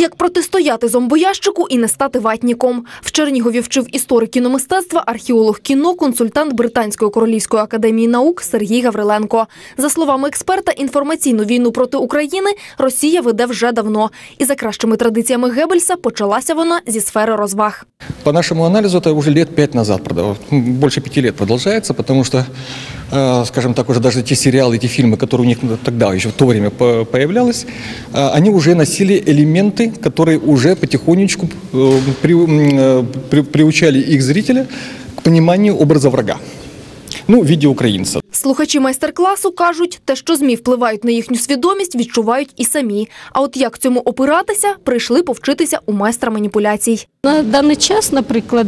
Як протистояти зомбоящику і не стати ватніком. В Чернігові вчив історик кіномистецтва, археолог кіно, консультант Британської королівської академії наук Сергій Гавриленко. За словами експерта, інформаційну війну проти України Росія веде вже давно. І за кращими традиціями Геббельса почалася вона зі сфери розваг. По нашему анализу это уже лет пять назад, продав- больше пяти лет продолжается, потому что, э, скажем так, уже даже те сериалы, те фильмы, которые у них тогда еще в то время по- появлялись, э, они уже носили элементы, которые уже потихонечку э, э, приучали их зрителя к пониманию образа врага. Ну, в виде украинца. Слухачі майстер-класу кажуть, те, що ЗМІ впливають на їхню свідомість, відчувають і самі. А от як цьому опиратися, прийшли повчитися у майстра маніпуляцій. На даний час, наприклад,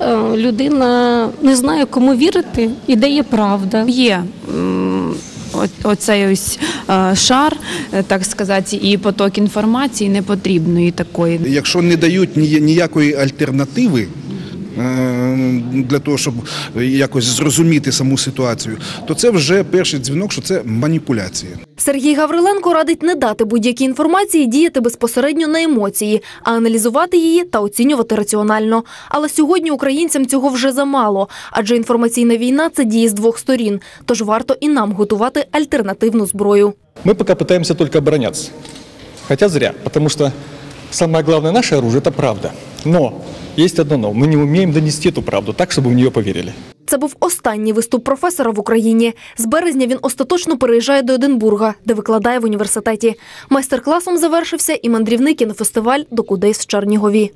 е, людина не знає, кому вірити і де є правда. Є оцей ось е, шар, е, так сказати, і поток інформації непотрібної такої. Якщо не дають ні- ніякої альтернативи для того, щоб якось зрозуміти саму ситуацію, то це вже перший дзвінок, що це маніпуляція. Сергій Гавриленко радить не дати будь-якій інформації діяти безпосередньо на емоції, а аналізувати її та оцінювати раціонально. Але сьогодні українцям цього вже замало, адже інформаційна війна це діє з двох сторін. Тож варто і нам готувати альтернативну зброю. Мы пока пытаемся только обороняться. Хотя зря, потому что самое главное наше оружие – это правда. Но есть одно но – мы не умеем донести эту правду так, чтобы в нее поверили. Це був останній виступ професора в Україні. З березня він остаточно переїжджає до Единбурга, де викладає в університеті. Майстер-класом завершився і мандрівний кінофестиваль «Докудейс» в Чернігові.